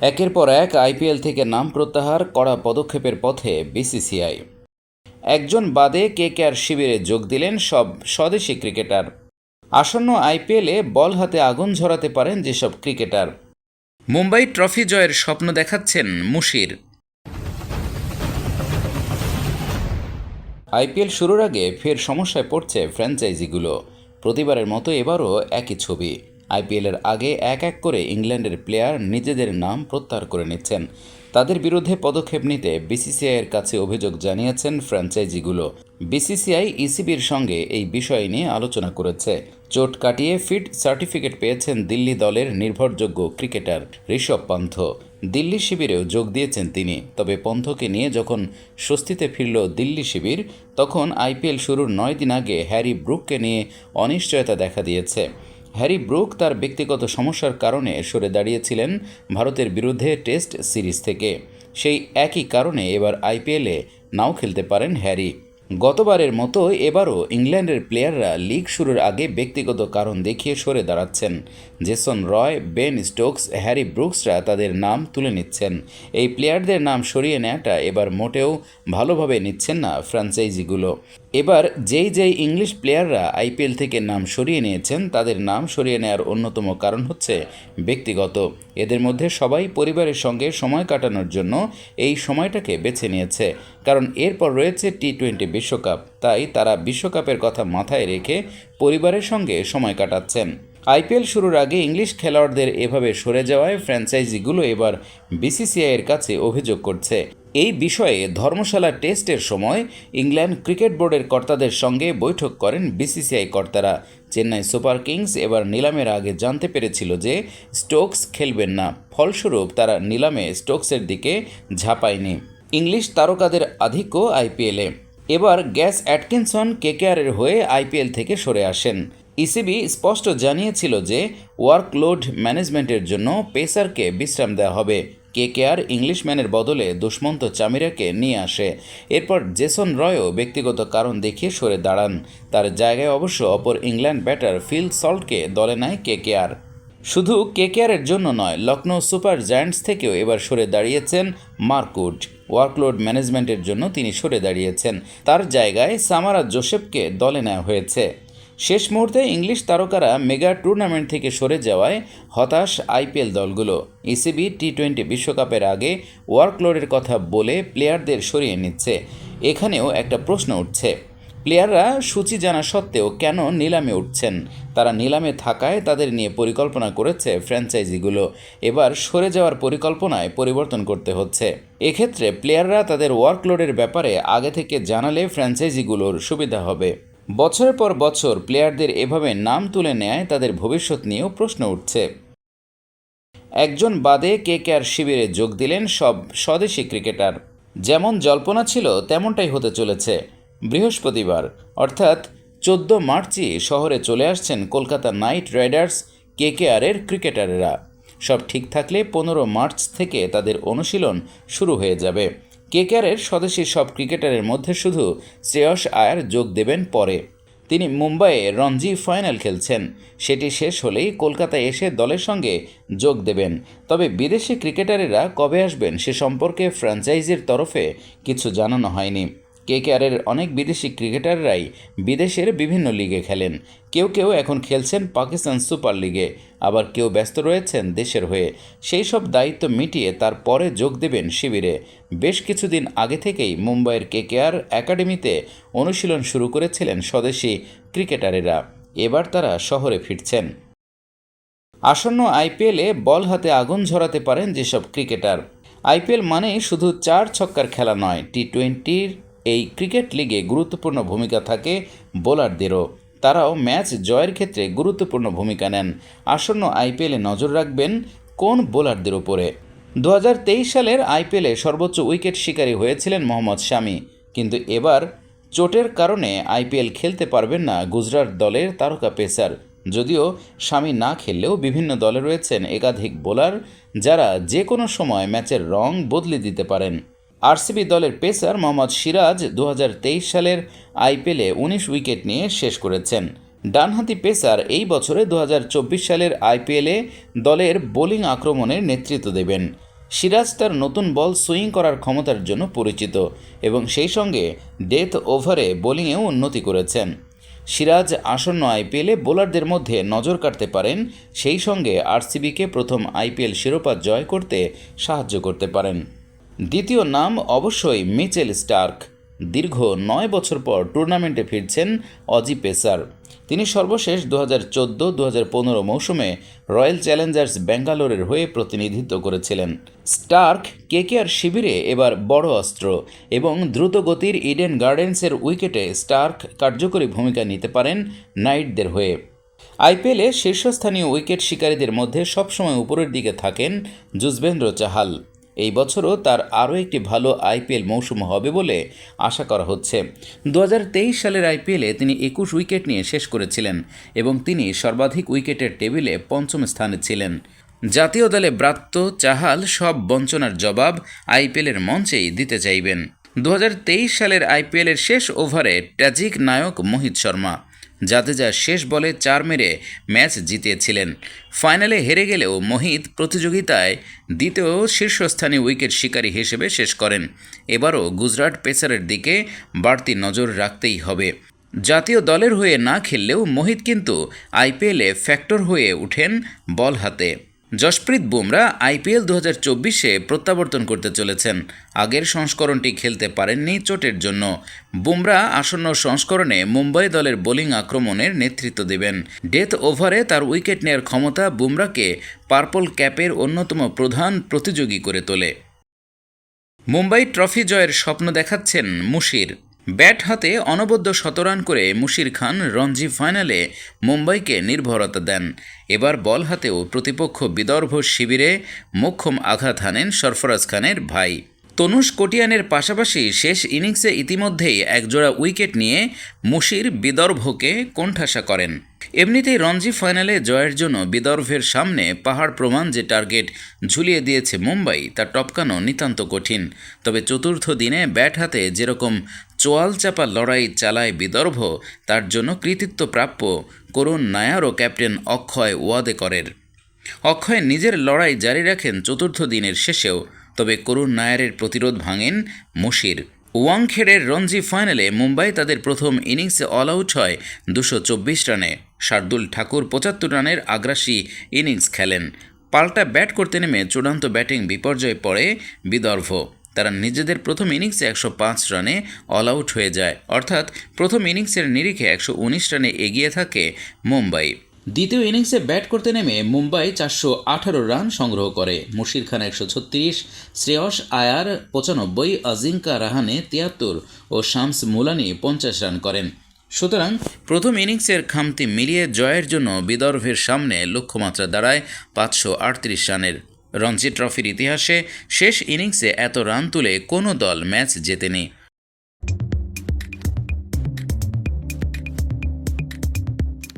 একের পর এক আইপিএল থেকে নাম প্রত্যাহার করা পদক্ষেপের পথে বিসিসিআই। একজন বাদে কেকেআর শিবিরে যোগ দিলেন সব স্বদেশি ক্রিকেটার। আসন্ন আইপিএলে বল হাতে আগুন ঝরাতে পারেন যেসব ক্রিকেটার। মুম্বাই ট্রফি জয়ের স্বপ্ন দেখাচ্ছেন মুশির। আইপিএল শুরুর আগে ফের সমস্যায় পড়ছে ফ্র্যাঞ্চাইজিগুলো। প্রতিবারের মতো এবারও একই ছবি। আইপিএলের আগে এক এক করে ইংল্যান্ডের প্লেয়ার নিজেদের নাম প্রত্যাহার করে নিচ্ছেন। তাদের বিরুদ্ধে পদক্ষেপ নিতে বিসিসিআইয়ের কাছে অভিযোগ জানিয়েছেন ফ্র্যাঞ্চাইজিগুলো। বিসিসিআই ইসিবির সঙ্গে এই বিষয় নিয়ে আলোচনা করেছে। চোট কাটিয়ে ফিট সার্টিফিকেট পেয়েছেন দিল্লি দলের নির্ভরযোগ্য ক্রিকেটার ঋষভ পান্থ। দিল্লি শিবিরেও যোগ দিয়েছেন তিনি। তবে পন্থকে নিয়ে যখন স্বস্তিতে ফিরল দিল্লি শিবির, তখন আইপিএল শুরুর নয় দিন আগে হ্যারি ব্রুককে নিয়ে অনিশ্চয়তা দেখা দিয়েছে। হ্যারি ব্রুক তার ব্যক্তিগত সমস্যার কারণে সরে দাঁড়িয়েছিলেন ভারতের বিরুদ্ধে টেস্ট সিরিজ থেকে। সেই একই কারণে এবার আইপিএলে নাও খেলতে পারেন হ্যারি। গতবারের মতো এবারও ইংল্যান্ডের প্লেয়াররা লিগ শুরুর আগে ব্যক্তিগত কারণ দেখিয়ে সরে দাঁড়াচ্ছেন। Jason Roy, Ben Stokes, Harry ব্রুকসরা তাদের নাম তুলে নিচ্ছেন। এই প্লেয়ারদের নাম সরিয়ে নেওয়াটা এবার মোটেও ভালোভাবে নিচ্ছেন না ফ্র্যাঞ্চাইজিগুলো এবার যেই যেই ইংলিশ প্লেয়াররা আইপিএল থেকে নাম সরিয়ে নিয়েছেন, তাদের নাম সরিয়ে নেওয়ার অন্যতম কারণ হচ্ছে ব্যক্তিগত। এদের মধ্যে সবাই পরিবারের সঙ্গে সময় কাটানোর জন্য এই সময়টাকে বেছে নিয়েছে। কারণ এরপর রয়েছে টি টোয়েন্টি বিশ্বকাপ, তাই তারা বিশ্বকাপের কথা মাথায় রেখে পরিবারের সঙ্গে সময় কাটাচ্ছেন। আইপিএল শুরুর আগে ইংলিশ খেলোয়াড়দের এভাবে সরে যাওয়ায় ফ্র্যাঞ্চাইজিগুলো এবার বিসিসিআইয়ের কাছে অভিযোগ করছে। এই বিষয়ে ধর্মশালা টেস্টের সময় ইংল্যান্ড ক্রিকেট বোর্ডের কর্তাদের সঙ্গে বৈঠক করেন বিসিসিআই কর্তারা। চেন্নাই সুপার কিংস এবার নিলামের আগে জানতে পেরেছিল যে স্টোকস খেলবেন না। ফলস্বরূপ তারা নিলামে স্টোকসের দিকে ঝাঁপায়নি। ইংলিশ তারকাদের আধিক্য আইপিএলে। এবার গ্যাস অ্যাটকিনসন কেকেআরের হয়ে আইপিএল থেকে সরে আসেন। ইসিবি স্পষ্ট জানিয়েছিল যে ওয়ার্কলোড ম্যানেজমেন্টের জন্য পেসারকে বিশ্রাম দেওয়া হবে। কেকেআর ইংলিশম্যানের বদলে দুষ্মন্ত চামিরাকে নিয়ে আসে। এরপর জেসন রয়ও ব্যক্তিগত কারণ দেখিয়ে সরে দাঁড়ান। তার জায়গায় অবশ্য অপর ইংল্যান্ড ব্যাটার ফিল সল্টকে দলে নেয় কেকেআর শুধু কেকেআরের জন্য নয়, লখনৌ সুপার জায়ান্টস থেকেও এবার সরে দাঁড়িয়েছেন মার্কুড ওয়ার্কলোড ম্যানেজমেন্টের জন্য তিনি সরে দাঁড়িয়েছেন। তার জায়গায় সামারা জোসেফকে দলে নেওয়া হয়েছে। শেষ মুহূর্তে ইংলিশ তারকারা মেগা টুর্নামেন্ট থেকে সরে যাওয়ায় হতাশ আইপিএল দলগুলো। ইসিবি টি টোয়েন্টি বিশ্বকাপের আগে ওয়ার্কলোডের কথা বলে প্লেয়ারদের সরিয়ে নিচ্ছে। এখানেও একটা প্রশ্ন উঠছে। প্লেয়াররা সূচি জানা সত্ত্বেও কেন নিলামে উঠছেন? তারা নিলামে থাকায় তাদের নিয়ে পরিকল্পনা করেছে ফ্র্যাঞ্চাইজিগুলো। এবার সরে যাওয়ার পরিকল্পনায় পরিবর্তন করতে হচ্ছে। এক্ষেত্রে প্লেয়াররা তাদের ওয়ার্কলোডের ব্যাপারে আগে থেকে জানালে ফ্র্যাঞ্চাইজিগুলোর সুবিধা হবে। বছরের পর বছর প্লেয়ারদের এভাবে নাম তুলে নেয়, তাদের ভবিষ্যৎ নিয়েও প্রশ্ন উঠছে। একজন বাদে কে কেকেআর শিবিরে যোগ দিলেন সব স্বদেশি ক্রিকেটার। যেমন জল্পনা ছিল, তেমনটাই হতে চলেছে। বৃহস্পতিবার, অর্থাৎ চোদ্দ মার্চই শহরে চলে আসছেন কলকাতা নাইট রাইডার্স কেকেআরের ক্রিকেটারেরা। সব ঠিক থাকলে পনেরো মার্চ থেকে তাদের অনুশীলন শুরু হয়ে যাবে। কেকেআরের স্বদেশী সব ক্রিকেটারের মধ্যে শুধু শ্রেয়স আয়ার যোগ দেবেন পরে। তিনি মুম্বাইয়ে রঞ্জি ফাইনাল খেলছেন। সেটি শেষ হলেই কলকাতায় এসে দলের সঙ্গে যোগ দেবেন। তবে বিদেশি ক্রিকেটারেরা কবে আসবেন সে সম্পর্কে ফ্র্যাঞ্চাইজির তরফে কিছু জানানো হয়নি। কেকেআরের অনেক বিদেশি ক্রিকেটাররাই বিদেশের বিভিন্ন লিগে খেলেন। কেউ কেউ এখন খেলছেন পাকিস্তান সুপার লিগে, আবার কেউ ব্যস্ত রয়েছেন দেশের হয়ে। সেই সব দায়িত্ব মিটিয়ে তারপরে যোগ দেবেন শিবিরে। বেশ কিছুদিন আগে থেকেই মুম্বাইয়ের কেকেআর একাডেমিতে অনুশীলন শুরু করেছিলেন স্বদেশি ক্রিকেটারেরা। এবার তারা শহরে ফিরছেন। আসন্ন আইপিএলে বল হাতে আগুন ঝরাতে পারেন যেসব ক্রিকেটার। আইপিএল মানেই শুধু চার ছক্কার খেলা নয় টি টোয়েন্টির এই ক্রিকেট লিগে গুরুত্বপূর্ণ ভূমিকা থাকে বোলারদেরও। তারাও ম্যাচ জয়ের ক্ষেত্রে গুরুত্বপূর্ণ ভূমিকা নেন। আসন্ন আইপিএলে নজর রাখবেন কোন বোলারদের উপরে। দু হাজার তেইশ সালের আইপিএলে সর্বোচ্চ উইকেট শিকারী হয়েছিলেন মোহাম্মদ শামি। কিন্তু এবার চোটের কারণে আইপিএল খেলতে পারবেন না গুজরাট দলের তারকা পেসার। যদিও স্বামী না খেললেও বিভিন্ন দলে রয়েছেন একাধিক বোলার যারা যে কোনো সময় ম্যাচের রং বদলে দিতে পারেন। আরসিবি দলের পেসার মোহাম্মদ সিরাজ দু হাজার তেইশ সালের আইপিএলে উনিশ উইকেট নিয়ে শেষ করেছেন। ডানহাতি পেসার এই বছরে দু হাজার চব্বিশ সালের আইপিএলে দলের বোলিং আক্রমণের নেতৃত্ব দেবেন। সিরাজ তার নতুন বল সুইং করার ক্ষমতার জন্য পরিচিত এবং সেই সঙ্গে ডেথ ওভারে বোলিংয়েও উন্নতি করেছেন। সিরাজ আসন্ন আইপিএলে বোলারদের মধ্যে নজর কাটতে পারেন, সেই সঙ্গে আরসিবিকে প্রথম আইপিএল শিরোপা জয় করতে সাহায্য করতে পারেন। দ্বিতীয় নাম অবশ্যই মিচেল স্টার্ক। দীর্ঘ নয় বছর পর টুর্নামেন্টে ফিরছেন অজি পেসার। তিনি সর্বশেষ দু হাজার চোদ্দ দু হাজার পনেরো মৌসুমে রয়্যাল চ্যালেঞ্জার্স ব্যাঙ্গালোরের হয়ে প্রতিনিধিত্ব করেছিলেন। স্টার্ক কেকেআর শিবিরে এবার বড় অস্ত্র এবং দ্রুতগতির ইডেন গার্ডেন্সের উইকেটে স্টার্ক কার্যকরী ভূমিকা নিতে পারেন নাইটদের হয়ে। আইপিএলে শীর্ষস্থানীয় উইকেট শিকারীদের মধ্যে সবসময় উপরের দিকে থাকেন যুজবেন্দ্র চাহাল। এই বছরও তার আরও একটি ভালো আইপিএল মৌসুম হবে বলে আশা করা হচ্ছে। দু হাজার তেইশ সালের আইপিএলে তিনি একুশ উইকেট নিয়ে শেষ করেছিলেন এবং তিনি সর্বাধিক উইকেটের টেবিলে পঞ্চম স্থানে ছিলেন। জাতীয় দলে ব্রাত্য, চাহাল সব বঞ্চনার জবাব আইপিএলের মঞ্চেই দিতে চাইবেন। দু হাজার তেইশ সালের আইপিএলের শেষ ওভারে ট্র্যাজিক নায়ক মোহিত শর্মা। জাদেজা শেষ বলে চার মেরে ম্যাচ জিতিয়েছিলেন ফাইনালে হেরে গেলেও মোহিত প্রতিযোগিতায় দ্বিতীয় শীর্ষস্থানীয় উইকেট শিকারী হিসেবে শেষ করেন। এবারও গুজরাট পেসারের দিকে বাড়তি নজর রাখতেই হবে। জাতীয় দলের হয়ে না খেললেও মোহিত কিন্তু আইপিএলে ফ্যাক্টর হয়ে উঠেন বল হাতে। যশপ্রীত বুমরা আইপিএল দু হাজার চব্বিশে প্রত্যাবর্তন করতে চলেছেন। আগের সংস্করণটি খেলতে পারেননি চোটের জন্য। বুমরা আসন্ন সংস্করণে মুম্বাই দলের বোলিং আক্রমণের নেতৃত্ব দেবেন। ডেথ ওভারে তার উইকেট নেয়ার ক্ষমতা বুমরাকে পার্পল ক্যাপের অন্যতম প্রধান প্রতিযোগী করে তোলে। মুম্বাই ট্রফি জয়ের স্বপ্ন দেখাচ্ছেন মুশির। ব্যাট হাতে অনবদ্য শতরান করে মুশির খান রঞ্জি ফাইনালে মুম্বাইকে নির্ভরতা দেন। এবার বল হাতেও প্রতিপক্ষ বিদর্ভ শিবিরে মোক্ষম আঘাত হানেন সরফরাজ খানের ভাই। তনুষ কোটিয়ানের পাশাপাশি শেষ ইনিংসে ইতিমধ্যেই একজোড়া উইকেট নিয়ে মুশির বিদর্ভকে কোণঠাসা করেন। এমনিতেই রঞ্জি ফাইনালে জয়ের জন্য বিদর্ভের সামনে পাহাড় প্রমাণ যে টার্গেট ঝুলিয়ে দিয়েছে মুম্বাই, তা টপকানো নিতান্ত কঠিন। তবে চতুর্থ দিনে ব্যাট হাতে যেরকম চোয়াল চাপা লড়াই চালায় বিদর্ভ, তার জন্য কৃতিত্ব প্রাপ্য করুণ নায়ারও ক্যাপ্টেন অক্ষয় ওয়াদেকরের। অক্ষয় নিজের লড়াই জারি রাখেন চতুর্থ দিনের শেষেও। তবে করুণ নায়ারের প্রতিরোধ ভাঙেন মুশির। ওয়াংখেড়ের রঞ্জি ফাইনালে মুম্বাই তাদের প্রথম ইনিংসে অল আউট হয় দুশো চব্বিশ রানে। শার্দুল ঠাকুর পঁচাত্তর রানের আগ্রাসী ইনিংস খেলেন। পাল্টা ব্যাট করতে নেমে চূড়ান্ত ব্যাটিং বিপর্যয়ে পড়ে বিদর্ভ। তারা নিজেদের প্রথম ইনিংসে একশো পাঁচ রানে অল আউট হয়ে যায়। অর্থাৎ প্রথম ইনিংসের নিরিখে একশো উনিশ রানে এগিয়ে থাকে মুম্বাই। দ্বিতীয় ইনিংসে ব্যাট করতে নেমে মুম্বাই চারশো আঠারো রান সংগ্রহ করে। মুশির খান একশো ছত্রিশ, শ্রেয়স আয়ার পঁচানব্বই, আজিঙ্কা রাহানে তিয়াত্তর ও শামস মুলানি পঞ্চাশ রান করেন। সুতরাং প্রথম ইনিংসের খামতি মিলিয়ে জয়ের জন্য বিদর্ভের সামনে লক্ষ্যমাত্রা দাঁড়ায় পাঁচশো আটত্রিশ রানের। রঞ্জি ট্রফির ইতিহাসে শেষ ইনিংসে এত রান তুলে কোনো দল ম্যাচ জেতেনি।